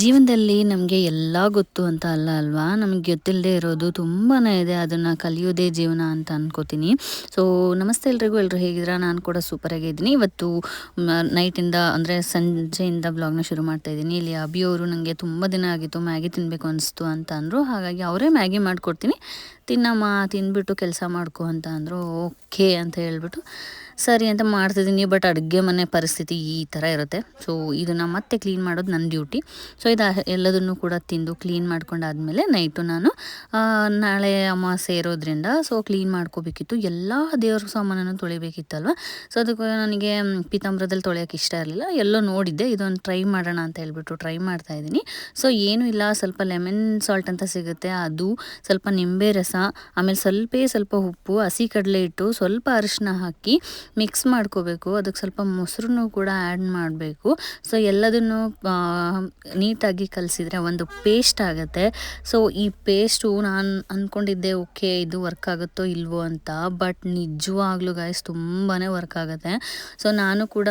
ಜೀವನದಲ್ಲಿ ನಮಗೆ ಎಲ್ಲ ಗೊತ್ತು ಅಂತ ಅಲ್ಲ ಅಲ್ವಾ? ನಮಗೆ ಗೊತ್ತಿಲ್ಲದೆ ಇರೋದು ತುಂಬಾ ಇದೆ, ಅದನ್ನು ಕಲಿಯೋದೇ ಜೀವನ ಅಂತ ಅನ್ಕೋತೀನಿ. ಸೊ ನಮಸ್ತೆ ಎಲ್ರಿಗೂ ಎಲ್ಲರೂ ಹೇಗಿದ್ರ ನಾನು ಕೂಡ ಸೂಪರಾಗಿ ಇದ್ದೀನಿ. ಇವತ್ತು ನೈಟಿಂದ ಅಂದರೆ ಸಂಜೆಯಿಂದ ಬ್ಲಾಗ್ನ ಶುರು ಮಾಡ್ತಾ ಇದ್ದೀನಿ. ಇಲ್ಲಿ ಅಭಿಯವರು ನನಗೆ ತುಂಬ ದಿನ ಆಗಿತ್ತು, ಮ್ಯಾಗಿ ತಿನ್ನಬೇಕು ಅನಿಸ್ತು ಅಂತ ಅಂದರು. ಹಾಗಾಗಿ ಅವರೇ ಮ್ಯಾಗಿ ಮಾಡಿಕೊಡ್ತೀನಿ. ತಿನ್ನಮ್ಮ ತಿಂದ್ಬಿಟ್ಟು ಕೆಲಸ ಮಾಡ್ಕೊ ಅಂತ ಅಂದರು. ಓಕೆ ಅಂತ ಹೇಳ್ಬಿಟ್ಟು. ಸರಿ ಅಂತ ಮಾಡ್ತಿದ್ದೀನಿ ಬಟ್ ಅಡುಗೆ ಮನೆ ಪರಿಸ್ಥಿತಿ ಈ ಥರ ಇರುತ್ತೆ. ಸೊ ಇದನ್ನು ಮತ್ತೆ ಕ್ಲೀನ್ ಮಾಡೋದು ನನ್ನ ಡ್ಯೂಟಿ ಸೊ ಇದು ಎಲ್ಲದನ್ನು ಕೂಡ ತಿಂದು ಕ್ಲೀನ್ ಮಾಡ್ಕೊಂಡಾದ್ಮೇಲೆ ನೈಟು ನಾನು ನಾಳೆ ಅಮಾವಾಸ್ಯೆ ಇರೋದ್ರಿಂದ ಸೊ ಕ್ಲೀನ್ ಮಾಡ್ಕೋಬೇಕಿತ್ತು. ಎಲ್ಲ ದೇವ್ರ ಸಾಮಾನನ್ನು ತೊಳಿಬೇಕಿತ್ತಲ್ವ? ಸೊ ಅದಕ್ಕೆ ನನಗೆ ಪೀತಾಂಬ್ರದಲ್ಲಿ ತೊಳೆಯೋಕೆ ಇಷ್ಟ ಇರಲಿಲ್ಲ. ಎಲ್ಲೋ ನೋಡಿದ್ದೆ, ಇದೊಂದು ಟ್ರೈ ಮಾಡೋಣ ಅಂತ ಹೇಳ್ಬಿಟ್ಟು ಟ್ರೈ ಮಾಡ್ತಾ ಇದ್ದೀನಿ. ಸೊ ಏನೂ ಇಲ್ಲ, ಸ್ವಲ್ಪ ಲೆಮನ್ ಸಾಲ್ಟ್ ಅಂತ ಸಿಗುತ್ತೆ, ಅದು ಸ್ವಲ್ಪ ನಿಂಬೆ ರಸ, ಆಮೇಲೆ ಸ್ವಲ್ಪ ಸ್ವಲ್ಪ ಉಪ್ಪು, ಹಸಿ ಕಡಲೆ ಇಟ್ಟು ಸ್ವಲ್ಪ ಅರಿಶಿನ ಹಾಕಿ ಮಿಕ್ಸ್ ಮಾಡ್ಕೋಬೇಕು. ಅದಕ್ಕೆ ಸ್ವಲ್ಪ ಮೊಸರು ಕೂಡ ಆ್ಯಡ್ ಮಾಡಬೇಕು. ಸೊ, ಎಲ್ಲದನ್ನು ನೀಟಾಗಿ ಕಲಸಿದ್ರೆ ಒಂದು ಪೇಸ್ಟ್ ಆಗುತ್ತೆ. ಸೊ, ಈ ಪೇಸ್ಟು ನಾನು ಅಂದ್ಕೊಂಡಿದ್ದೆ ಓಕೆ, ಇದು ವರ್ಕ್ ಆಗುತ್ತೋ ಇಲ್ವೋ ಅಂತ. ಬಟ್ ನಿಜವಾಗ್ಲೂ ಗಾಯ್ಸ್ ತುಂಬಾ ವರ್ಕ್ ಆಗುತ್ತೆ. ಸೊ, ನಾನು ಕೂಡ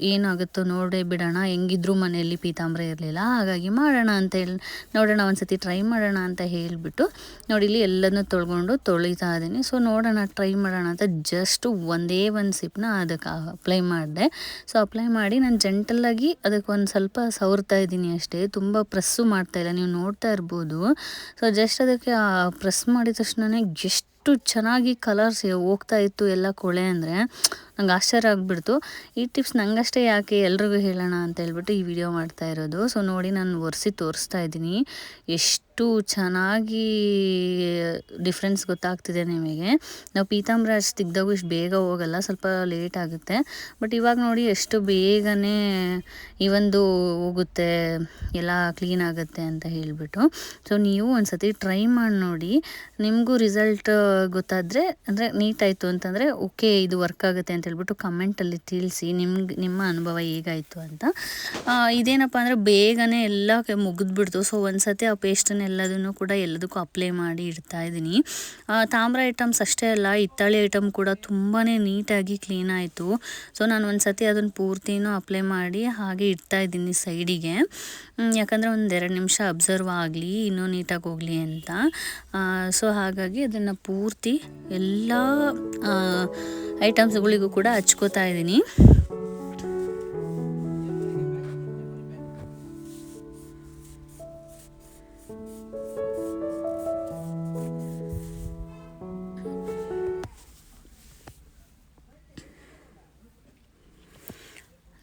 ಏನಾಗುತ್ತೋ ನೋಡೇ ಬಿಡೋಣ. ಹೆಂಗಿದ್ರು ಮನೆಯಲ್ಲಿ ಪೀತಾಂಬ್ರ ಇರಲಿಲ್ಲ. ಹಾಗಾಗಿ ಮಾಡೋಣ ಅಂತ ಹೇಳಿ, ನೋಡೋಣ, ಒಂದ್ಸತಿ ಟ್ರೈ ಮಾಡೋಣ ಅಂತ ಹೇಳಿಬಿಟ್ಟು, ನೋಡಿ, ಇಲ್ಲಿ ಎಲ್ಲದನ್ನೂ ತೊಳ್ಕೊಂಡು ತೊಳಿತಾ ಇದ್ದೀನಿ. ಸೊ, ನೋಡೋಣ, ಟ್ರೈ ಮಾಡೋಣ ಅಂತ ಜಸ್ಟ್ ಒಂದೇ ಒಂದು ಸಿಪ್ನ ಅದಕ್ಕೆ ಅಪ್ಲೈ ಮಾಡಿದೆ. ಸೊ ಅಪ್ಲೈ ಮಾಡಿ ನಾನು ಜೆಂಟಲಾಗಿ ಅದಕ್ಕೆ ಒಂದು ಸ್ವಲ್ಪ ಸವರ್ತಾ ಇದ್ದೀನಿ ಅಷ್ಟೇ. ತುಂಬ ಪ್ರೆಸ್ಸು ಮಾಡ್ತಾಯಿಲ್ಲ ನೀವು ನೋಡ್ತಾ ಇರ್ಬೋದು. ಸೊ ಜಸ್ಟ್ ಅದಕ್ಕೆ ಪ್ರೆಸ್ ಮಾಡಿದ ತಕ್ಷಣವೇ ಎಷ್ಟು ಚೆನ್ನಾಗಿ ಕಲರ್ಸ್ ಹೋಗ್ತಾ ಇತ್ತು ಎಲ್ಲ ಕೊಳೆ ಅಂದರೆ, ನಂಗೆ ಆಶ್ಚರ್ಯ ಆಗಿಬಿಡ್ತು. ಈ ಟಿಪ್ಸ್ ನಂಗಷ್ಟೇ ಯಾಕೆ ಎಲ್ರಿಗೂ ಹೇಳೋಣ ಅಂತ ಹೇಳ್ಬಿಟ್ಟು ಈ ವಿಡಿಯೋ ಮಾಡ್ತಾ ಇರೋದು. ಸೊ ನೋಡಿ ನಾನು ಒರೆಸಿ ತೋರಿಸ್ತಾ ಇದ್ದೀನಿ. ಎಷ್ಟು ಚೆನ್ನಾಗಿ ಡಿಫ್ರೆನ್ಸ್ ಗೊತ್ತಾಗ್ತಿದೆ ನಿಮಗೆ. ನಾವು ಪೀತಾಂಬರ ಅಷ್ಟು ತೆಗ್ದಾಗೂ ಇಷ್ಟು ಬೇಗ ಹೋಗಲ್ಲ, ಸ್ವಲ್ಪ ಲೇಟ್ ಆಗುತ್ತೆ. ಬಟ್ ಇವಾಗ ನೋಡಿ ಎಷ್ಟು ಬೇಗನೆ ಈ ಒಂದು ಹೋಗುತ್ತೆ, ಎಲ್ಲ ಕ್ಲೀನ್ ಆಗುತ್ತೆ ಅಂತ ಹೇಳಿಬಿಟ್ಟು. ಸೊ ನೀವು ಒಂದು ಸತಿ ಟ್ರೈ ಮಾಡಿ ನೋಡಿ. ನಿಮಗೂ ರಿಸಲ್ಟ್ ಗೊತ್ತಾದರೆ, ಅಂದರೆ ನೀಟಾಯಿತು ಅಂತಂದರೆ, ಓಕೆ, ಇದು ವರ್ಕ್ ಆಗುತ್ತೆ ಅಂತ ಹೇಳ್ಬಿಟ್ಟು ಕಮೆಂಟಲ್ಲಿ ತಿಳಿಸಿ, ನಿಮ್ಗೆ, ನಿಮ್ಮ ಅನುಭವ ಹೇಗಾಯಿತು ಅಂತ. ಇದೇನಪ್ಪ ಅಂದರೆ ಬೇಗನೆ ಎಲ್ಲ ಮುಗಿದ್ಬಿಡ್ತು. ಸೊ ಒಂದು ಸತಿ ಆ ಪೇಸ್ಟನ್ನೆಲ್ಲದನ್ನು ಕೂಡ ಎಲ್ಲದಕ್ಕೂ ಅಪ್ಲೈ ಮಾಡಿ ಇಡ್ತಾ ಇದ್ದೀನಿ. ತಾಮ್ರ ಐಟಮ್ಸ್ ಅಷ್ಟೇ ಅಲ್ಲ, ಹಿತ್ತಾಳೆ ಐಟಮ್ ಕೂಡ ತುಂಬಾ ನೀಟಾಗಿ ಕ್ಲೀನ್ ಆಯಿತು. ಸೊ ನಾನು ಒಂದು ಸತಿ ಅದನ್ನು ಪೂರ್ತಿನೂ ಅಪ್ಲೈ ಮಾಡಿ ಹಾಗೆ ಇಡ್ತಾ ಇದ್ದೀನಿ ಸೈಡಿಗೆ ಯಾಕಂದರೆ ಒಂದು ಎರಡು ನಿಮಿಷ ಅಬ್ಸರ್ವ್ ಆಗಲಿ, ಇನ್ನೂ ನೀಟಾಗಿ ಹೋಗಲಿ ಅಂತ. ಸೊ ಹಾಗಾಗಿ ಅದನ್ನು ಪೂರ್ತಿ ಎಲ್ಲ ಐಟಮ್ಸ್ಗಳಿಗೂ ಕೂಡ ಹಚ್ಕೋತಾ ಇದ್ದೀನಿ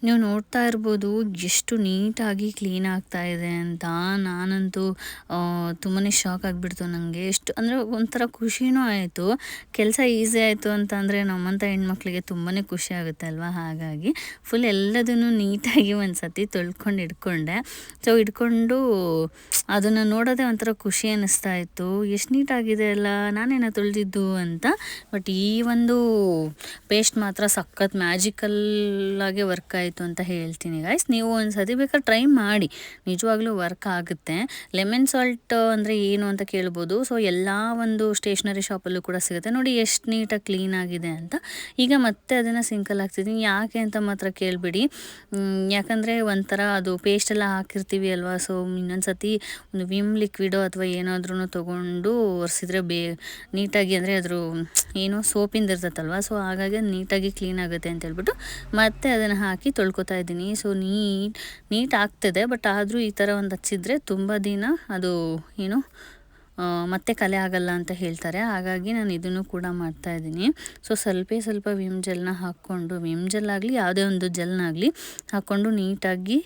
ನೀವು ನೋಡ್ತಾ ಇರ್ಬೋದು ಎಷ್ಟು ನೀಟಾಗಿ ಕ್ಲೀನ್ ಆಗ್ತಾ ಇದೆ ಅಂತ. ನಾನಂತೂ ತುಂಬಾ ಶಾಕ್ ಆಗಿಬಿಡ್ತು ನನಗೆ ಎಷ್ಟು, ಅಂದರೆ ಒಂಥರ ಖುಷಿನೂ ಆಯಿತು. ಕೆಲಸ ಈಸಿ ಆಯಿತು ಅಂತ ಅಂದರೆ ನಮ್ಮಂಥ ಹೆಣ್ಮಕ್ಳಿಗೆ ತುಂಬಾ ಖುಷಿ ಆಗುತ್ತೆ ಅಲ್ವಾ? ಹಾಗಾಗಿ ಫುಲ್ ಎಲ್ಲದನ್ನು ನೀಟಾಗಿ ಒಂದು ಸತಿ ತೊಳ್ಕೊಂಡು ಇಟ್ಕೊಂಡೆ. ಸೊ ಇಟ್ಕೊಂಡು ಅದನ್ನು ನೋಡೋದೇ ಒಂಥರ ಖುಷಿ ಅನ್ನಿಸ್ತಾ ಇತ್ತು. ಎಷ್ಟು ನೀಟಾಗಿದೆ ಅಲ್ಲ, ನಾನೇನೋ ತೊಳೆದಿದ್ದು ಅಂತ. ಬಟ್ ಈ ಒಂದು ಪೇಸ್ಟ್ ಮಾತ್ರ ಸಖತ್ ಮ್ಯಾಜಿಕಲ್ಲಾಗೆ ವರ್ಕ್ ಆಯಿತು. ಆಯಿತು ಅಂತ ಹೇಳ್ತೀನಿ ಗಾಯ್ಸ್ ನೀವು ಒಂದು ಸತಿ ಬೇಕಾದ್ರೆ ಟ್ರೈ ಮಾಡಿ. ನಿಜವಾಗ್ಲೂ ವರ್ಕ್ ಆಗುತ್ತೆ. ಲೆಮನ್ ಸಾಲ್ಟ್ ಅಂದರೆ ಏನು ಅಂತ ಕೇಳ್ಬೋದು. ಸೊ ಎಲ್ಲ ಒಂದು ಸ್ಟೇಷ್ನರಿ ಶಾಪಲ್ಲೂ ಕೂಡ ಸಿಗುತ್ತೆ. ನೋಡಿ ಎಷ್ಟು ನೀಟಾಗಿ ಕ್ಲೀನ್ ಆಗಿದೆ ಅಂತ. ಈಗ ಮತ್ತೆ ಅದನ್ನು ಸಿಂಕಲ್ ಹಾಕ್ತಿದ್ದೀನಿ. ಯಾಕೆ ಅಂತ ಮಾತ್ರ ಕೇಳಿಬಿಡಿ. ಯಾಕಂದರೆ ಒಂಥರ ಅದು ಪೇಸ್ಟ್ ಎಲ್ಲ ಹಾಕಿರ್ತೀವಿ ಅಲ್ವಾ? ಸೊ ಇನ್ನೊಂದು ಸತಿ ಒಂದು ವಿಮ್ ಲಿಕ್ವಿಡೋ ಅಥವಾ ಏನಾದ್ರೂ ತೊಗೊಂಡು ಒರೆಸಿದ್ರೆ ಬೇ ನೀಟಾಗಿ ಅಂದರೆ ಅದ್ರ ಏನೋ ಸೋಪಿಂದ ಇರ್ತೈತಲ್ವ ಸೊ ಹಾಗಾಗಿ ನೀಟಾಗಿ ಕ್ಲೀನ್ ಆಗುತ್ತೆ ಅಂತ ಹೇಳ್ಬಿಟ್ಟು ಮತ್ತೆ ಅದನ್ನು ಹಾಕಿ ತೊಳ್ಕೊತಾ ಇದ್ದೀನಿ. ಸೊ ನೀಟ್ ನೀಟ್ ಆಗ್ತದೆ ಬಟ್ ಆದರೂ ಈ ಥರ ಒಂದು ಹಚ್ಚಿದ್ರೆ ತುಂಬ ದಿನ ಅದು, ಏನು ಮತ್ತೆ ಕಲೆ ಆಗಲ್ಲ ಅಂತ ಹೇಳ್ತಾರೆ. ಹಾಗಾಗಿ ನಾನು ಇದನ್ನು ಕೂಡ ಮಾಡ್ತಾ ಇದ್ದೀನಿ. ಸೊ ಸ್ವಲ್ಪ ಸ್ವಲ್ಪ ವಿಮ್ ಜೆಲ್ನ ಹಾಕ್ಕೊಂಡು, ವಿಮ್ ಜೆಲ್ ಆಗಲಿ, ಯಾವುದೇ ಒಂದು ಜೆಲ್ನಾಗಲಿ ಹಾಕ್ಕೊಂಡು ನೀಟಾಗಿ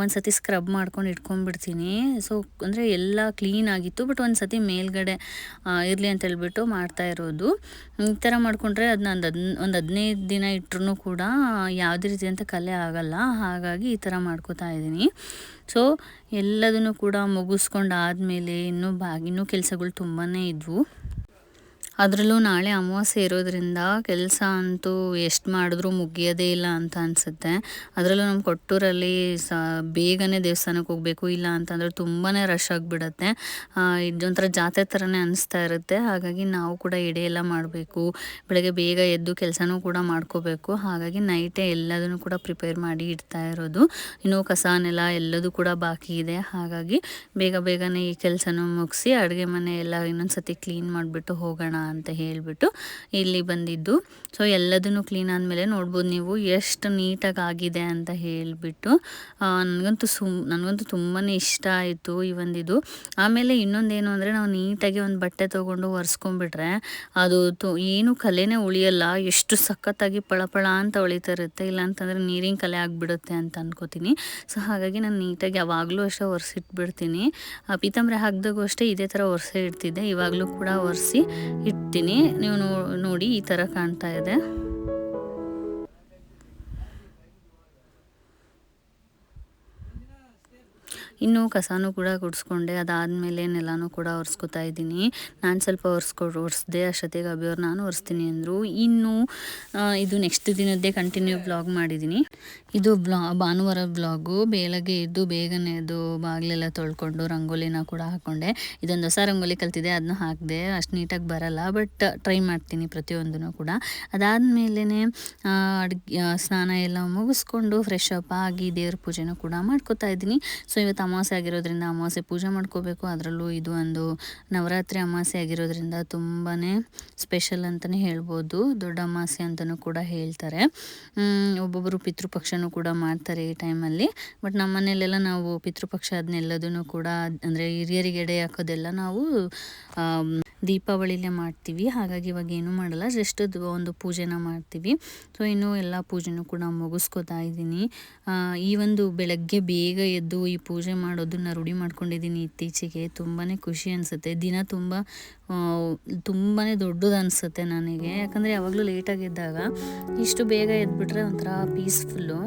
ಒಂದು ಸತಿ ಸ್ಕ್ರಬ್ ಮಾಡ್ಕೊಂಡು ಇಟ್ಕೊಂಡ್ಬಿಡ್ತೀನಿ. ಸೊ ಅಂದರೆ ಎಲ್ಲ ಕ್ಲೀನ್ ಆಗಿತ್ತು ಬಟ್ ಒಂದು ಸತಿ ಮೇಲ್ಗಡೆ ಇರಲಿ ಅಂತ ಹೇಳ್ಬಿಟ್ಟು ಮಾಡ್ತಾ ಇರೋದು. ಈ ಥರ ಮಾಡಿಕೊಂಡ್ರೆ ಅದನ್ನ ಒಂದು ಹದ್, ಒಂದು ಹದಿನೈದು ದಿನ ಇಟ್ಟರು ಕೂಡ ಯಾವುದೇ ರೀತಿ ಅಂತ ಕಲೆ ಆಗಲ್ಲ. ಹಾಗಾಗಿ ಈ ಥರ ಮಾಡ್ಕೋತಾ ಇದ್ದೀನಿ. ಸೊ ಎಲ್ಲದನ್ನು ಕೂಡ ಮುಗಿಸ್ಕೊಂಡು ಆದಮೇಲೆ ಇನ್ನೂ ಬಾ, ಇನ್ನೂ ಕೆಲಸಗಳು ತುಂಬಾ ಇದ್ವು. ಅದರಲ್ಲೂ ನಾಳೆ ಅಮಾವಾಸ್ಯೆ ಇರೋದ್ರಿಂದ ಕೆಲಸ ಅಂತೂ ಎಷ್ಟು ಮಾಡಿದ್ರೂ ಮುಗಿಯೋದೇ ಇಲ್ಲ ಅಂತ ಅನಿಸುತ್ತೆ. ಅದರಲ್ಲೂ ನಮ್ಮ ಕೊಟ್ಟೂರಲ್ಲಿ ಸ, ಬೇಗನೆ ದೇವಸ್ಥಾನಕ್ಕೆ ಹೋಗಬೇಕು, ಇಲ್ಲ ಅಂತಂದರೆ ತುಂಬಾ ರಶ್ ಆಗಿಬಿಡತ್ತೆ. ಇದೊಂಥರ ಜಾತ್ರೆ ಥರನೇ ಅನಿಸ್ತಾ ಇರುತ್ತೆ. ಹಾಗಾಗಿ ನಾವು ಕೂಡ ಎಡೆ ಎಲ್ಲ ಮಾಡಬೇಕು. ಬೆಳಗ್ಗೆ ಬೇಗ ಎದ್ದು ಕೆಲಸನೂ ಕೂಡ ಮಾಡ್ಕೋಬೇಕು. ಹಾಗಾಗಿ ನೈಟೇ ಎಲ್ಲದನ್ನು ಕೂಡ ಪ್ರಿಪೇರ್ ಮಾಡಿ ಇಡ್ತಾ ಇರೋದು. ಇನ್ನೂ ಕಸ, ನೆಲ ಎಲ್ಲದೂ ಕೂಡ ಬಾಕಿ ಇದೆ. ಹಾಗಾಗಿ ಬೇಗ ಬೇಗನೆ ಈ ಕೆಲಸನೂ ಮುಗಿಸಿ ಅಡುಗೆ ಮನೆ ಎಲ್ಲ ಇನ್ನೊಂದು ಸತಿ ಕ್ಲೀನ್ ಮಾಡಿಬಿಟ್ಟು ಹೋಗೋಣ ಅಂತ ಹೇಳಿಬಿಟ್ಟು ಇಲ್ಲಿ ಬಂದಿದ್ದು. ಸೊ ಎಲ್ಲದನ್ನು ಕ್ಲೀನ್ ಆದಮೇಲೆ ನೋಡ್ಬೋದು ನೀವು ಎಷ್ಟು ನೀಟಾಗಿ ಆಗಿದೆ ಅಂತ ಹೇಳಿಬಿಟ್ಟು. ನನಗಂತೂ ಸುಮ್, ನನಗಂತೂ ತುಂಬಾ ಇಷ್ಟ ಆಯಿತು ಈ ಒಂದಿದು. ಆಮೇಲೆ ಇನ್ನೊಂದೇನು ಅಂದರೆ ನಾವು ನೀಟಾಗಿ ಒಂದು ಬಟ್ಟೆ ತೊಗೊಂಡು ಒರೆಸ್ಕೊಂಡ್ಬಿಟ್ರೆ ಅದು ತು, ಏನು ಕಲೆನೇ ಉಳಿಯಲ್ಲ, ಎಷ್ಟು ಸಖತ್ತಾಗಿ ಪಳಪಳ ಅಂತ ಉಳಿತಾ ಇರುತ್ತೆ. ಇಲ್ಲ ಅಂತಂದರೆ ನೀರಿನ ಕಲೆ ಆಗಿಬಿಡುತ್ತೆ ಅಂತ ಅನ್ಕೋತೀನಿ. ಸೊ ಹಾಗಾಗಿ ನಾನು ನೀಟಾಗಿ ಯಾವಾಗಲೂ ಅಷ್ಟೇ ಒರೆಸಿಟ್ಬಿಡ್ತೀನಿ. ಪೀತಾಂಬರಿ ಹಾಕಿದಾಗೂ ಅಷ್ಟೇ ಇದೇ ಥರ ಒರೆಸೇ ಇಡ್ತಿದ್ದೆ. ಇವಾಗಲೂ ಕೂಡ ಒರೆಸಿ ಇಡ್ತೀನಿ. ನೀವು ನೋಡಿ ಈ ಥರ ಕಾಣ್ತಾ ಇದೆ. ಇನ್ನು ಕಸನೂ ಕೂಡ ಗುಡಿಸ್ಕೊಂಡೆ, ಅದಾದಮೇಲೆ ನೆಲನೂ ಕೂಡ ಒರೆಸ್ಕೊತಾ ಇದ್ದೀನಿ. ನಾನು ಸ್ವಲ್ಪ ಒರೆಸ್ಕೊ, ಒರೆಸ್ದೆ ಅಷ್ಟೊತ್ತಿಗೆ ಅಭಿಯವ್ರು ನಾನು ಒರೆಸ್ತೀನಿ ಅಂದರು. ಇನ್ನು ಇದು ನೆಕ್ಸ್ಟ್ ದಿನದ್ದೇ ಕಂಟಿನ್ಯೂ ಬ್ಲಾಗ್ ಮಾಡಿದ್ದೀನಿ ಇದು ಬ್ಲಾ, ಭಾನುವಾರ ಬ್ಲಾಗು ಬೆಳಗ್ಗೆ ಎದ್ದು ಬೇಗನೆ ಅದು ಬಾಗಿಲೆಲ್ಲ ತೊಳ್ಕೊಂಡು ರಂಗೋಲಿನ ಕೂಡ ಹಾಕ್ಕೊಂಡೆ ಇದೊಂದು ಹೊಸ ರಂಗೋಲಿ ಕಲ್ತಿದೆ ಅದನ್ನ ಹಾಕಿದೆ, ಅಷ್ಟು ನೀಟಾಗಿ ಬರಲ್ಲ, ಬಟ್ ಟ್ರೈ ಮಾಡ್ತೀನಿ ಪ್ರತಿಯೊಂದೂ ಕೂಡ. ಅದಾದಮೇಲೆ ಅಡುಗೆ ಸ್ನಾನ ಎಲ್ಲ ಮುಗಿಸ್ಕೊಂಡು ಫ್ರೆಶ್ ಅಪ್ ಆಗಿ ದೇವ್ರ ಪೂಜೆನೂ ಕೂಡ ಮಾಡ್ಕೋತಾ ಇದ್ದೀನಿ. ಸೊ ಇವತ್ತು ಅಮಾವಾಸ್ಯೆ ಆಗಿರೋದ್ರಿಂದ ಅಮಾವಾಸ್ಯೆ ಪೂಜೆ ಮಾಡ್ಕೋಬೇಕು. ಅದರಲ್ಲೂ ಇದು ಒಂದು ನವರಾತ್ರಿ ಅಮಾವಾಸ್ಯೆ ಆಗಿರೋದ್ರಿಂದ ತುಂಬಾ ಸ್ಪೆಷಲ್ ಅಂತಲೇ ಹೇಳ್ಬೋದು. ದೊಡ್ಡ ಅಮಾವಾಸ್ಯೆ ಅಂತಲೂ ಕೂಡ ಹೇಳ್ತಾರೆ. ಒಬ್ಬೊಬ್ಬರು ಪಿತೃಪಕ್ಷನೂ ಕೂಡ ಮಾಡ್ತಾರೆ ಈ ಟೈಮಲ್ಲಿ. ಬಟ್ ನಮ್ಮ ನಾವು ಪಿತೃಪಕ್ಷ ಅದನ್ನೆಲ್ಲದನ್ನು ಕೂಡ, ಅಂದರೆ ಹಿರಿಯರಿಗೆ ಎಡೆ ಹಾಕೋದೆಲ್ಲ ನಾವು ದೀಪಾವಳಿಲೇ ಮಾಡ್ತೀವಿ. ಹಾಗಾಗಿ ಇವಾಗ ಏನೂ ಮಾಡಲ್ಲ. ಜಸ್ಟ್ ಒಂದು ಪೂಜೆನ ಮಾಡ್ತೀವಿ. ಸೊ ಇನ್ನು ಎಲ್ಲ ಪೂಜೆನೂ ಕೂಡ ಮುಗಿಸ್ಕೋತಾ ಇದ್ದೀನಿ. ಈ ಒಂದು ಬೆಳಗ್ಗೆ ಬೇಗ ಎದ್ದು ಈ ಪೂಜೆ ಮಾಡೋದನ್ನ ರೂಢಿ ಮಾಡ್ಕೊಂಡಿದ್ದೀನಿ ಇತ್ತೀಚೆಗೆ. ತುಂಬಾ ಖುಷಿ ಅನಿಸುತ್ತೆ. ದಿನ ತುಂಬ ತುಂಬಾ ದೊಡ್ಡದು ಅನಿಸುತ್ತೆ ನನಗೆ. ಯಾಕಂದರೆ ಯಾವಾಗಲೂ ಲೇಟಾಗಿದ್ದಾಗ ಇಷ್ಟು ಬೇಗ ಎದ್ಬಿಟ್ರೆ ಒಂಥರ ಪೀಸ್ಫುಲ್ಲು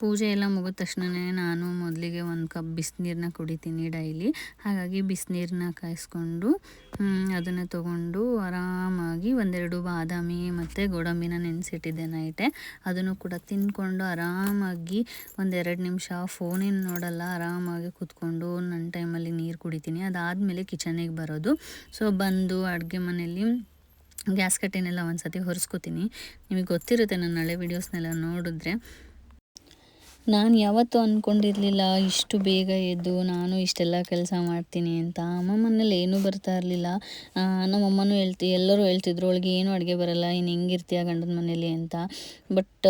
ಪೂಜೆ ಎಲ್ಲ ಮುಗಿದ ತಕ್ಷಣವೇ ನಾನು ಮೊದಲಿಗೆ ಒಂದು ಕಪ್ ಬಿಸಿನೀರನ್ನ ಕುಡಿತೀನಿ ಡೈಲಿ. ಹಾಗಾಗಿ ಬಿಸಿನೀರನ್ನ ಕಾಯಿಸ್ಕೊಂಡು ಅದನ್ನು ತೊಗೊಂಡು ಆರಾಮಾಗಿ ಒಂದೆರಡು ಬಾದಾಮಿ ಮತ್ತು ಗೋಡಂಬಿನ ನೆನೆಸಿಟ್ಟಿದ್ದೆ ನೈಟೆ. ಅದನ್ನು ಕೂಡ ತಿಂದ್ಕೊಂಡು ಆರಾಮಾಗಿ ಒಂದೆರಡು ನಿಮಿಷ ಫೋನಿನ ನೋಡಲ್ಲ, ಆರಾಮಾಗಿ ಕೂತ್ಕೊಂಡು ನನ್ನ ಟೈಮಲ್ಲಿ ನೀರು ಕುಡಿತೀನಿ. ಅದಾದಮೇಲೆ ಕಿಚನಿಗೆ ಬರೋದು. ಸೊ ಬಂದು ಅಡುಗೆ ಮನೆಯಲ್ಲಿ ಗ್ಯಾಸ್ ಕಟ್ಟಿನೆಲ್ಲ ಒಂದು ಸತಿ ಹೊರಿಸ್ಕೋತೀನಿ. ನಿಮಗೆ ಗೊತ್ತಿರುತ್ತೆ ನನ್ನ ಹಳೆ ವೀಡಿಯೋಸ್ನೆಲ್ಲ ನೋಡಿದ್ರೆ. ನಾನು ಯಾವತ್ತೂ ಅಂದ್ಕೊಂಡಿರ್ಲಿಲ್ಲ ಇಷ್ಟು ಬೇಗ ಎದ್ದು ನಾನು ಇಷ್ಟೆಲ್ಲ ಕೆಲಸ ಮಾಡ್ತೀನಿ ಅಂತ. ಅಮ್ಮ ಮನೇಲಿ ಏನೂ ಬರ್ತಾ ಇರಲಿಲ್ಲ. ನಮ್ಮಮ್ಮನೂ ಹೇಳ್ತಿ, ಎಲ್ಲರೂ ಹೇಳ್ತಿದ್ರು, ಅವಳಿಗೆ ಏನೂ ಅಡುಗೆ ಬರಲ್ಲ ಇನ್ನು ಹೆಂಗಿರ್ತೀಯ ಗಂಡನ ಮನೇಲಿ? ಅಂತ. ಬಟ್,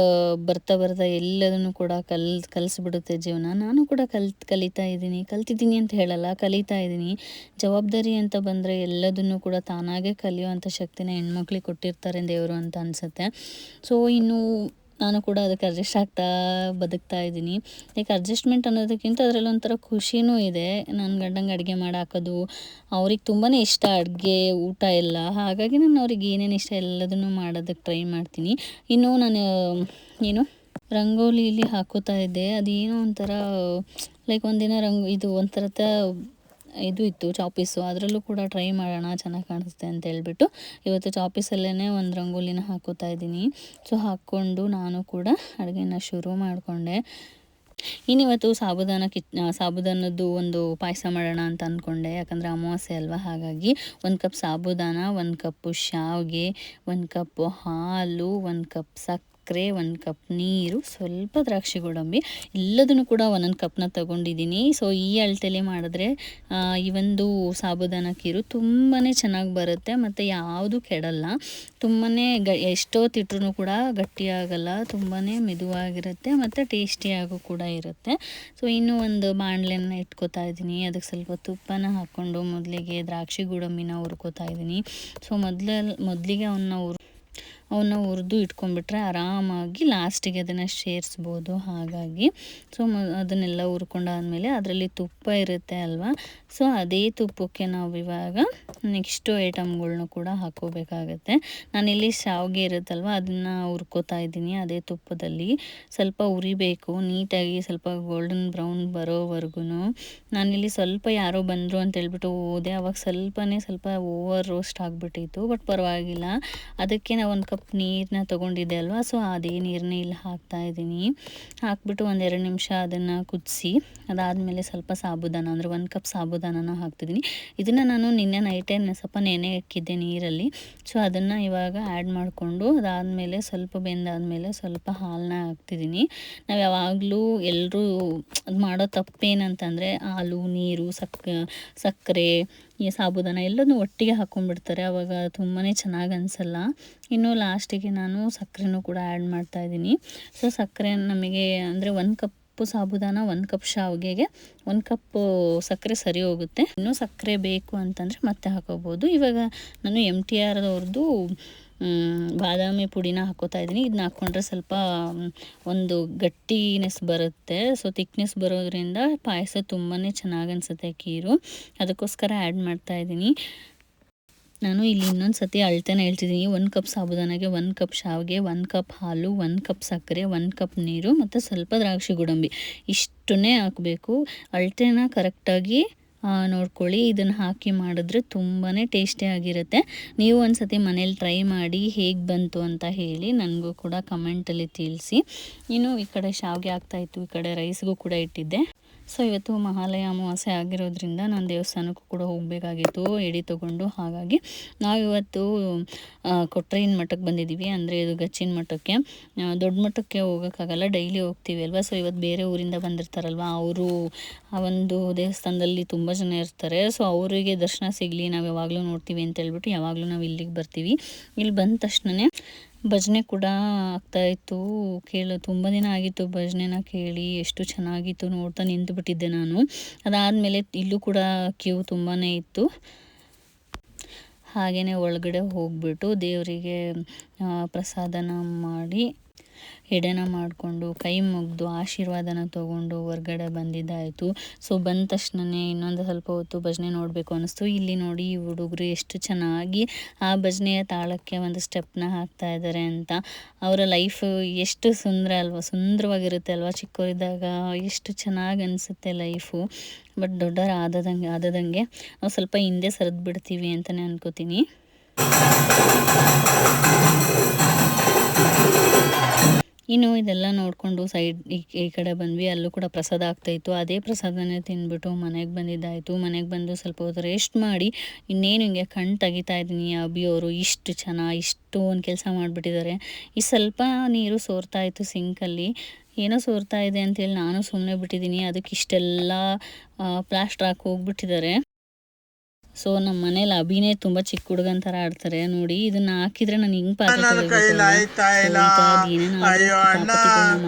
ಬರ್ತಾ ಬರ್ತಾ ಎಲ್ಲದನ್ನು ಕೂಡ ಕಲ್, ಕಲಿಸ್ಬಿಡುತ್ತೆ ಜೀವನ. ನಾನು ಕೂಡ ಕಲ್, ಕಲಿತಾ ಇದ್ದೀನಿ. ಕಲ್ತಿದ್ದೀನಿ ಅಂತ ಹೇಳಲ್ಲ, ಕಲಿತಾ ಇದ್ದೀನಿ. ಜವಾಬ್ದಾರಿ ಅಂತ ಬಂದರೆ ಎಲ್ಲದನ್ನು ಕೂಡ ತಾನಾಗೇ ಕಲಿಯುವಂಥ ಶಕ್ತಿನ ಹೆಣ್ಮಕ್ಳಿಗೆ ಕೊಟ್ಟಿರ್ತಾರೆ ದೇವರು ಅಂತ ಅನಿಸುತ್ತೆ. ಸೊ ಇನ್ನು ನಾನು ಕೂಡ ಅದಕ್ಕೆ ಅಡ್ಜಸ್ಟ್ ಆಗ್ತಾ ಬದುಕ್ತಾ ಇದ್ದೀನಿ. ಲೈಕ್ ಅಡ್ಜಸ್ಟ್ಮೆಂಟ್ ಅನ್ನೋದಕ್ಕಿಂತ ಅದರಲ್ಲಿ ಒಂಥರ ಖುಷಿನೂ ಇದೆ. ನನ್ನ ಗಂಡಂಗೆ ಅಡುಗೆ ಮಾಡಾಕೋದು, ಅವ್ರಿಗೆ ತುಂಬಾ ಇಷ್ಟ ಅಡುಗೆ, ಊಟ ಎಲ್ಲ. ಹಾಗಾಗಿ ನಾನು ಅವ್ರಿಗೆ ಏನೇನು ಇಷ್ಟ ಎಲ್ಲದನ್ನು ಮಾಡೋದಕ್ಕೆ ಟ್ರೈ ಮಾಡ್ತೀನಿ. ಇನ್ನು ನಾನು, ಏನು, ರಂಗೋಲಿಲಿ ಹಾಕೋತಾ ಇದ್ದೆ. ಅದೇನೋ ಒಂಥರ ಲೈಕ್ ಒಂದಿನ ರಂಗ್, ಇದು ಒಂಥರ ಇದು ಇತ್ತು ಚಾಪೀಸು. ಅದರಲ್ಲೂ ಕೂಡ ಟ್ರೈ ಮಾಡೋಣ, ಚೆನ್ನಾಗಿ ಕಾಣಿಸುತ್ತೆ ಅಂತ ಹೇಳ್ಬಿಟ್ಟು ಇವತ್ತು ಚಾಪೀಸಲ್ಲೇ ಒಂದು ರಂಗೋಲಿನ ಹಾಕೋತಾ ಇದ್ದೀನಿ. ಸೊ, ಹಾಕ್ಕೊಂಡು ನಾನು ಕೂಡ ಅಡುಗೆನ ಶುರು ಮಾಡಿಕೊಂಡೆ. ಇನ್ನಿವತ್ತು ಸಾಬುದಾನ ಕಿಚ್ ಸಾಬುದಾನದ್ದು ಒಂದು ಪಾಯಸ ಮಾಡೋಣ ಅಂತ ಅಂದ್ಕೊಂಡೆ ಯಾಕಂದರೆ ಅಮಾವಾಸ್ಯೆ ಅಲ್ವಾ? ಹಾಗಾಗಿ ಒಂದು ಕಪ್ ಸಾಬುದಾನ, ಒಂದು ಕಪ್ಪು ಶಾವಿಗೆ, ಒಂದು ಕಪ್ಪು ಹಾಲು, ಒಂದು ಕಪ್ ಸಕ್ಕರೆ ಸಕ್ಕರೆ, ಒಂದು ಕಪ್ ನೀರು, ಸ್ವಲ್ಪ ದ್ರಾಕ್ಷಿ ಗೋಡಂಬಿ ಎಲ್ಲದನ್ನು ಕೂಡ ಒಂದೊಂದು ಕಪ್ನ ತಗೊಂಡಿದ್ದೀನಿ. ಸೊ ಈ ಅಳತೆಲಿ ಮಾಡಿದ್ರೆ ಈ ಒಂದು ಸಾಬುದಾನ ಕೀರು ತುಂಬಾ ಚೆನ್ನಾಗಿ ಬರುತ್ತೆ. ಮತ್ತು ಯಾವುದು ಕೆಡಲ್ಲ. ತುಂಬಾ ಗ ಎಷ್ಟೊತ್ತಿಟ್ರೂ ಕೂಡ ಗಟ್ಟಿಯಾಗಲ್ಲ. ತುಂಬಾ ಮೆದುವಾಗಿರುತ್ತೆ. ಮತ್ತು ಟೇಸ್ಟಿಯಾಗೂ ಕೂಡ ಇರುತ್ತೆ. ಸೊ ಇನ್ನೂ ಒಂದು ಬಾಣಲೆನ ಇಟ್ಕೋತಾ ಇದ್ದೀನಿ. ಅದಕ್ಕೆ ಸ್ವಲ್ಪ ತುಪ್ಪನ ಹಾಕ್ಕೊಂಡು ಮೊದಲಿಗೆ ದ್ರಾಕ್ಷಿ ಗೋಡಂಬಿನ ಹುರ್ಕೋತಾ ಇದ್ದೀನಿ. ಸೊ ಮೊದಲ ಮೊದಲಿಗೆ ಅವನ್ನ ಹುರ್ ಅವನ್ನ ಹುರಿದು ಇಟ್ಕೊಂಡ್ಬಿಟ್ರೆ ಆರಾಮಾಗಿ ಲಾಸ್ಟಿಗೆ ಅದನ್ನು ಸೇರಿಸ್ಬೋದು ಹಾಗಾಗಿ. ಸೊ ಅದನ್ನೆಲ್ಲ ಹುರ್ಕೊಂಡಾದ್ಮೇಲೆ ಅದರಲ್ಲಿ ತುಪ್ಪ ಇರುತ್ತೆ ಅಲ್ವಾ? ಸೊ ಅದೇ ತುಪ್ಪಕ್ಕೆ ನಾವು ಇವಾಗ ನೆಕ್ಸ್ಟು ಐಟಮ್ಗಳ್ನು ಕೂಡ ಹಾಕೋಬೇಕಾಗತ್ತೆ. ನಾನಿಲ್ಲಿ ಶಾವಿಗೆ ಇರುತ್ತಲ್ವ, ಅದನ್ನು ಹುರ್ಕೋತಾ ಇದ್ದೀನಿ ಅದೇ ತುಪ್ಪದಲ್ಲಿ. ಸ್ವಲ್ಪ ಉರಿಬೇಕು ನೀಟಾಗಿ ಸ್ವಲ್ಪ ಗೋಲ್ಡನ್ ಬ್ರೌನ್ ಬರೋವರೆಗೂ ನಾನಿಲ್ಲಿ ಸ್ವಲ್ಪ ಯಾರೋ ಬಂದರು ಅಂತ ಹೇಳ್ಬಿಟ್ಟು ಹೋದೆ, ಅವಾಗ ಸ್ವಲ್ಪನೇ ಸ್ವಲ್ಪ ಓವರ್ ರೋಸ್ಟ್ ಆಗಿಬಿಟ್ಟಿತ್ತು ಬಟ್ ಪರವಾಗಿಲ್ಲ. ಅದಕ್ಕೆ ನಾವು ಒಂದು ಕಪ್ ನೀರನ್ನ ತೊಗೊಂಡಿದ್ದೆ ಅಲ್ವಾ? ಸೊ ಅದೇ ನೀರನ್ನ ಇಲ್ಲಿ ಹಾಕ್ತಾ ಇದ್ದೀನಿ. ಹಾಕ್ಬಿಟ್ಟು ಒಂದೆರಡು ನಿಮಿಷ ಅದನ್ನು ಕುದಿಸಿ, ಅದಾದಮೇಲೆ ಸ್ವಲ್ಪ ಸಾಬುದಾನ, ಅಂದರೆ ಒಂದು ಕಪ್ ಸಾಬುದಾನನ ಹಾಕ್ತಿದ್ದೀನಿ. ಇದನ್ನು ನಾನು ನಿನ್ನೆ ನೈಟೇ ಸ್ವಲ್ಪ ನೆನೆ ಹಾಕಿದ್ದೆ ನೀರಲ್ಲಿ. ಸೊ ಅದನ್ನು ಇವಾಗ ಆ್ಯಡ್ ಮಾಡಿಕೊಂಡು, ಅದಾದಮೇಲೆ ಸ್ವಲ್ಪ ಬೆಂದಾದಮೇಲೆ ಸ್ವಲ್ಪ ಹಾಲನ್ನ ಹಾಕ್ತಿದ್ದೀನಿ. ನಾವು ಯಾವಾಗಲೂ ಎಲ್ಲರೂ ಅದು ಮಾಡೋ ತಪ್ಪೇನಂತಂದರೆ ಹಾಲು ನೀರು, ಸಕ್, ಸಕ್ಕರೆ ಈ ಸಾಬುದಾನ ಎಲ್ಲದನ್ನು ಒಟ್ಟಿಗೆ ಹಾಕ್ಕೊಂಡ್ಬಿಡ್ತಾರೆ ಆವಾಗ ತುಂಬಾ ಚೆನ್ನಾಗಿ ಅನಿಸಲ್ಲ. ಇನ್ನು ಲಾಸ್ಟಿಗೆ ನಾನು ಸಕ್ಕರೆನೂ ಕೂಡ ಆ್ಯಡ್ ಮಾಡ್ತಾಯಿದ್ದೀನಿ ಸೊ, ಸಕ್ಕರೆ ನಮಗೆ ಅಂದರೆ ಒಂದು ಕಪ್ಪು ಸಾಬುದಾನ ಒಂದು ಕಪ್ ಶಾವಿಗೆಗೆ ಒಂದು ಕಪ್ಪು ಸಕ್ಕರೆ ಸರಿ ಹೋಗುತ್ತೆ. ಇನ್ನೂ ಸಕ್ಕರೆ ಬೇಕು ಅಂತಂದರೆ ಮತ್ತೆ ಹಾಕೋಬೋದು. ಇವಾಗ ನಾನು ಎಂ ಟಿ ಆರ್ದವ್ರದ್ದು ಬಾದಾಮಿ ಪುಡಿನ ಹಾಕೋತಾ ಇದ್ದೀನಿ. ಇದನ್ನ ಹಾಕ್ಕೊಂಡ್ರೆ ಸ್ವಲ್ಪ ಒಂದು ಗಟ್ಟಿನೆಸ್ ಬರುತ್ತೆ. ಸೊ ತಿಕ್ನೆಸ್ ಬರೋದ್ರಿಂದ ಪಾಯಸ ತುಂಬಾ ಚೆನ್ನಾಗಿ ಅನಿಸುತ್ತೆ ಖೀರು ಅದಕ್ಕೋಸ್ಕರ ಆ್ಯಡ್ ಮಾಡ್ತಾ ಇದ್ದೀನಿ. ನಾನು ಇಲ್ಲಿ ಇನ್ನೊಂದು ಸತಿ ಅಳ್ತಾನೆ ಹೇಳ್ತಿದ್ದೀನಿ. ಒಂದು ಕಪ್ ಸಾಬುದಾನಗೆ, ಒಂದು ಕಪ್ ಶಾವಿಗೆ, ಒಂದು ಕಪ್ ಹಾಲು, ಒಂದು ಕಪ್ ಸಕ್ಕರೆ, ಒಂದು ಕಪ್ ನೀರು, ಮತ್ತು ಸ್ವಲ್ಪ ದ್ರಾಕ್ಷಿ ಗೋಡಂಬಿ. ಇಷ್ಟನ್ನೇ ಹಾಕಬೇಕು. ಅಳತೆನ ಕರೆಕ್ಟಾಗಿ ನೋಡ್ಕೊಳ್ಳಿ. ಇದನ್ನು ಹಾಕಿ ಮಾಡಿದ್ರೆ ತುಂಬಾ ಟೇಸ್ಟಿಯಾಗಿರುತ್ತೆ ನೀವು ಒಂದು ಸತಿ ಮನೇಲಿ ಟ್ರೈ ಮಾಡಿ ಹೇಗೆ ಬಂತು ಅಂತ ಹೇಳಿ ನನಗೂ ಕೂಡ ಕಮೆಂಟಲ್ಲಿ ತಿಳಿಸಿ. ಇನ್ನು ಈ ಕಡೆ ಶಾವಿಗೆ ಆಗ್ತಾಯಿತ್ತು ಈ ಕಡೆ ರೈಸ್ಗೂ ಕೂಡ ಇಟ್ಟಿದ್ದೆ. ಸೊ, ಇವತ್ತು ಮಹಾಲಯ ಅಮಾವಾಸ್ಯೆ ಆಗಿರೋದ್ರಿಂದ ನಾನು ದೇವಸ್ಥಾನಕ್ಕೂ ಕೂಡ ಹೋಗಬೇಕಾಗಿತ್ತು, ಎಡಿ ತೊಗೊಂಡು. ಹಾಗಾಗಿ ನಾವಿವತ್ತು ಕೊಟ್ರೈನ್ ಮಠಕ್ಕೆ ಬಂದಿದ್ದೀವಿ ಅಂದರೆ ಇದು ಗಚ್ಚಿನ ಮಠಕ್ಕೆ. ದೊಡ್ಡ ಮಠಕ್ಕೆ ಹೋಗೋಕ್ಕಾಗಲ್ಲ, ಡೈಲಿ ಹೋಗ್ತೀವಿ ಅಲ್ವಾ? ಸೊ ಇವತ್ತು ಬೇರೆ ಊರಿಂದ ಬಂದಿರ್ತಾರಲ್ವ? ಅವರು ಆ ಒಂದು ದೇವಸ್ಥಾನದಲ್ಲಿ ತುಂಬ ಜನ ಇರ್ತಾರೆ. ಸೊ ಅವರಿಗೆ ದರ್ಶನ ಸಿಗಲಿ, ನಾವು ಯಾವಾಗಲೂ ನೋಡ್ತೀವಿ ಅಂತ ಹೇಳ್ಬಿಟ್ಟು ಯಾವಾಗಲೂ ನಾವು ಇಲ್ಲಿಗೆ ಬರ್ತೀವಿ. ಇಲ್ಲಿ ಬಂದ ತಕ್ಷಣನೇ ಭಜನೆ ಕೂಡ ಆಗ್ತಾ ಇತ್ತು. ಕೇಳ, ತುಂಬ ದಿನ ಆಗಿತ್ತು ಭಜನೆನ ಕೇಳಿ, ಎಷ್ಟು ಚೆನ್ನಾಗಿತ್ತು ನೋಡ್ತಾ ನಿಂತುಬಿಟ್ಟಿದ್ದೆ ನಾನು. ಅದಾದಮೇಲೆ ಇಲ್ಲೂ ಕೂಡ ಕ್ಯೂ ತುಂಬಾ ಇತ್ತು. ಹಾಗೆಯೇ ಒಳಗಡೆ ಹೋಗ್ಬಿಟ್ಟು ದೇವರಿಗೆ ಪ್ರಸಾದನ ಮಾಡಿ ಎಡೆನ ಮಾಡಿಕೊಂಡು, ಕೈ ಮುಗಿದು, ಆಶೀರ್ವಾದನ ತೊಗೊಂಡು ಹೊರ್ಗಡೆ ಬಂದಿದ್ದಾಯಿತು. ಸೊ ಬಂದ ತಕ್ಷಣನೇ ಇನ್ನೊಂದು ಸ್ವಲ್ಪ ಹೊತ್ತು ಭಜನೆ ನೋಡಬೇಕು ಅನ್ನಿಸ್ತು. ಇಲ್ಲಿ ನೋಡಿ ಈ ಹುಡುಗರು ಎಷ್ಟು ಚೆನ್ನಾಗಿ ಆ ಭಜನೆಯ ತಾಳಕ್ಕೆ ಒಂದು ಸ್ಟೆಪ್ನ ಹಾಕ್ತಾ ಇದ್ದಾರೆ ಅಂತ. ಅವರ ಲೈಫ್ ಎಷ್ಟು ಸುಂದರ ಅಲ್ವಾ? ಸುಂದರವಾಗಿರುತ್ತೆ ಅಲ್ವಾ? ಚಿಕ್ಕವರಿದ್ದಾಗ ಎಷ್ಟು ಚೆನ್ನಾಗಿ ಅನಿಸುತ್ತೆ ಲೈಫು. ಬಟ್ ದೊಡ್ಡವರು ಆದದಂಗೆ ಆದದಂಗೆ ನಾವು ಸ್ವಲ್ಪ ಹಿಂದೆ ಸರಿದು ಬಿಡ್ತೀವಿ ಅಂತಲೇ ಅನ್ಕೋತೀನಿ. ಇನ್ನು ಇದೆಲ್ಲ ನೋಡಿಕೊಂಡು ಸೈಡ್ ಈ ಕಡೆ ಬಂದ್ವಿ. ಅಲ್ಲೂ ಕೂಡ ಪ್ರಸಾದ ಆಗ್ತಾಯಿತ್ತು ಅದೇ ಪ್ರಸಾದನೇ ತಿಂದ್ಬಿಟ್ಟು ಮನೆಗೆ ಬಂದಿದ್ದಾಯಿತು. ಮನೆಗೆ ಬಂದು ಸ್ವಲ್ಪ ಹೊತ್ತು ರೆಸ್ಟ್ ಮಾಡಿ ಇನ್ನೇನು ಹಿಂಗೆ ಕಣ್ಣು ತೆಗಿತಾ ಇದ್ದೀನಿ ಅಭಿಯವರು ಇಷ್ಟು ಚೆನ್ನಾಗಿ ಇಷ್ಟು ಒಂದು ಕೆಲಸ ಮಾಡಿಬಿಟ್ಟಿದ್ದಾರೆ. ಈ ಸ್ವಲ್ಪ ನೀರು ಸೋರ್ತಾ ಇತ್ತು ಸಿಂಕಲ್ಲಿ ಏನೋ ಸೋರ್ತಾ ಇದೆ ಅಂತೇಳಿ ನಾನು ಸುಮ್ಮನೆ ಬಿಟ್ಟಿದ್ದೀನಿ. ಅದಕ್ಕೆ ಇಷ್ಟೆಲ್ಲ ಪ್ಲಾಸ್ಟರ್ ಹಾಕಿ ಹೋಗ್ಬಿಟ್ಟಿದ್ದಾರೆ. ಸೊ ನಮ್ಮ ಮನೇಲಿ ಅಭಿನೇ ತುಂಬಾ ಚಿಕ್ಕ ಹುಡುಗನ್ ತರ ಆಡ್ತಾರೆ. ನೋಡಿ ಇದನ್ನ ಹಾಕಿದ್ರೆ ನಾನು ಹಿಂಗ್ ಪಾತ್ರ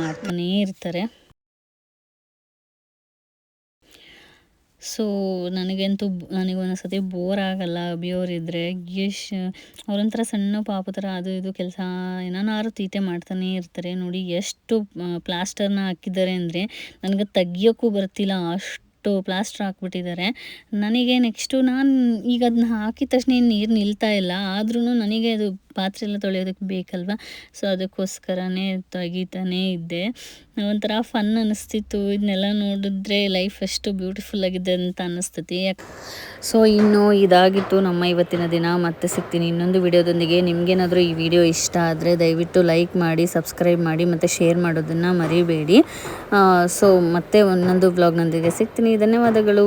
ಮಾಡ್ತಾನೆ ಇರ್ತಾರೆ. ಸೊ ನನಗಂತೂ ನನಗೆ ಒಂದೊಂದ್ಸತಿ ಬೋರ್ ಆಗಲ್ಲ ಅಭಿಯವರಿದ್ದರೆ ಯಶ್ ಅವರೊಂಥರ ಸಣ್ಣ ಪಾಪ ಥರ ಅದು ಇದು ಕೆಲಸ ಏನಾರು ತೀಟೆ ಮಾಡ್ತಾನೆ ಇರ್ತಾರೆ. ನೋಡಿ ಎಷ್ಟು ಪ್ಲಾಸ್ಟರ್ನ ಹಾಕಿದ್ದಾರೆ ಅಂದರೆ ನನಗೆ ತೆಗಿಯೋಕ್ಕೂ ಬರ್ತಿಲ್ಲ. ಅಷ್ಟು ಅಷ್ಟು ಪ್ಲಾಸ್ಟರ್ ಹಾಕ್ಬಿಟ್ಟಿದ್ದಾರೆ. ನನಗೆ ನೆಕ್ಸ್ಟು ನಾನು ಈಗ ಅದನ್ನ ಹಾಕಿದ ತಕ್ಷಣ ನೀರು ನಿಲ್ತಾ ಇಲ್ಲ. ಆದ್ರೂ ನನಗೆ ಅದು ಪಾತ್ರೆ ಎಲ್ಲ ತೊಳೆಯೋದಕ್ಕೆ ಬೇಕಲ್ವ? ಸೊ ಅದಕ್ಕೋಸ್ಕರನೇ ತೆಗಿತಾನೇ ಇದ್ದೆ. ಒಂಥರ ಫನ್ ಅನ್ನಿಸ್ತಿತ್ತು ಇದನ್ನೆಲ್ಲ ನೋಡಿದ್ರೆ ಲೈಫ್ ಎಷ್ಟು ಬ್ಯೂಟಿಫುಲ್ ಆಗಿದೆ ಅಂತ ಅನ್ನಿಸ್ತತಿ ಸೊ ಇನ್ನು ಇದಾಗಿತ್ತು ನಮ್ಮ ಇವತ್ತಿನ ದಿನ. ಮತ್ತೆ ಸಿಗ್ತೀನಿ ಇನ್ನೊಂದು ವಿಡಿಯೋದೊಂದಿಗೆ. ನಿಮಗೇನಾದರೂ ಈ ವಿಡಿಯೋ ಇಷ್ಟ ಆದರೆ ದಯವಿಟ್ಟು ಲೈಕ್ ಮಾಡಿ ಸಬ್ಸ್ಕ್ರೈಬ್ ಮಾಡಿ, ಮತ್ತು ಶೇರ್ ಮಾಡೋದನ್ನು ಮರಿಬೇಡಿ. ಸೊ ಮತ್ತೆ ಒಂದೊಂದು ಬ್ಲಾಗ್ನೊಂದಿಗೆ ಸಿಗ್ತೀನಿ. ಧನ್ಯವಾದಗಳು.